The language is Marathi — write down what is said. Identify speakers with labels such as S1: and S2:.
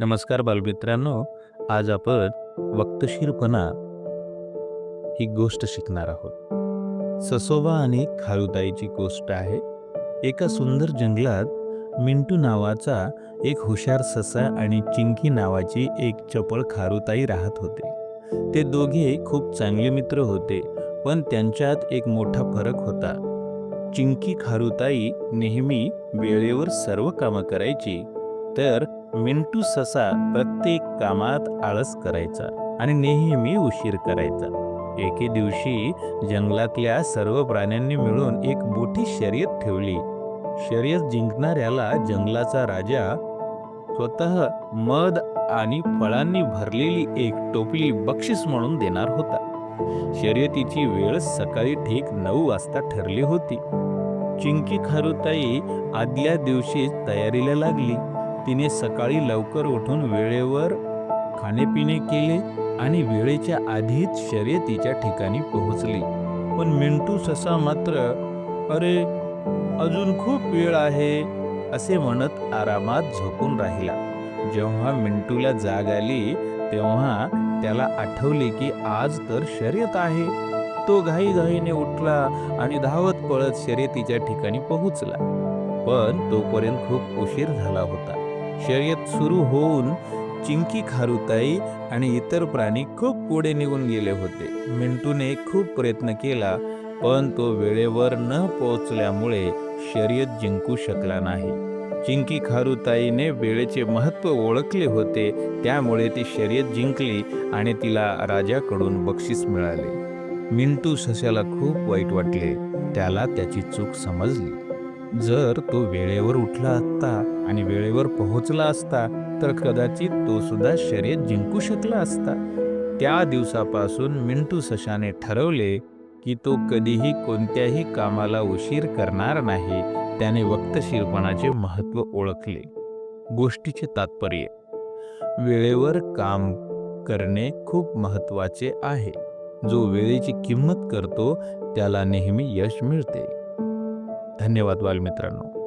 S1: नमस्कार बालमित्रांनो आज आपण वक्तशीरपणा ही गोष्ट शिकणार आहोत. ससोबा आणि खारुताईची गोष्ट आहे. एका सुंदर जंगलात मिंटू नावाचा एक हुशार ससा आणि चिंकी नावाची एक चपळ खारुताई राहत होते. ते दोघे खूप चांगले मित्र होते पण त्यांच्यात एक मोठा फरक होता. चिंकी खारुताई नेहमी वेळेवर सर्व कामं करायची तर मिंटू ससा प्रत्येक कामात आळस करायचा आणि नेहमी उशीर करायचा. एके दिवशी जंगलातल्या सर्व प्राण्यांनी मिळून एक मोठी शर्यत ठेवली. शर्यत जिंकणाऱ्याला जंगलाचा राजा स्वतः मध आणि फळांनी भरलेली एक टोपली बक्षीस म्हणून देणार होता. शर्यतीची वेळ सकाळी ठीक नऊ वाजता ठरली होती. चिंकी खारुताई आदल्या दिवशीच तयारीला लागली. तिने सकाळी लवकर उठून वेळेवर खाणेपिणे केले आणि वेळेच्या आधीच शर्यतीच्या ठिकाणी पोहोचली. पण मिंटू ससा मात्र अरे अजून खूप वेळ आहे असे म्हणत आरामात झोपून राहिला. जेव्हा मिंटूला जाग आली तेव्हा त्याला आठवले की आज तर शर्यत आहे. तो घाईघाईने उठला आणि धावत पळत शर्यतीच्या ठिकाणी पोहोचला. पण तोपर्यंत खूप उशीर झाला होता. शर्यत सुरू होऊन चिंकी खारुताई आणि इतर प्राणी खूप पुढे निघून गेले होते. मिंटूने खूप प्रयत्न केला पण तो वेळेवर न पोहोचल्यामुळे शर्यत जिंकू शकला नाही. चिंकी खारुताईने वेळेचे महत्त्व ओळखले होते त्यामुळे ती शर्यत जिंकली आणि तिला राजाकडून बक्षीस मिळाले. मिंटू सशाला खूप वाईट वाटले त्याला त्याची चूक समजली. जर तो वेळेवर उठला असता आणि वेळेवर पोहोचला असता तर कदाचित तो सुद्धा शर्यत जिंकू शकला असता. त्या दिवसापासून मिंटू सशाने ठरवले की तो कधीही कोणत्याही कामाला उशीर करणार नाही त्याने वक्तशीरपणाचे महत्त्व ओळखले. गोष्टीचे तात्पर्य वेळेवर काम करणे खूप महत्त्वाचे आहे. जो वेळेची किंमत करतो त्याला नेहमी यश मिळते. धन्यवाद बालमित्रांनो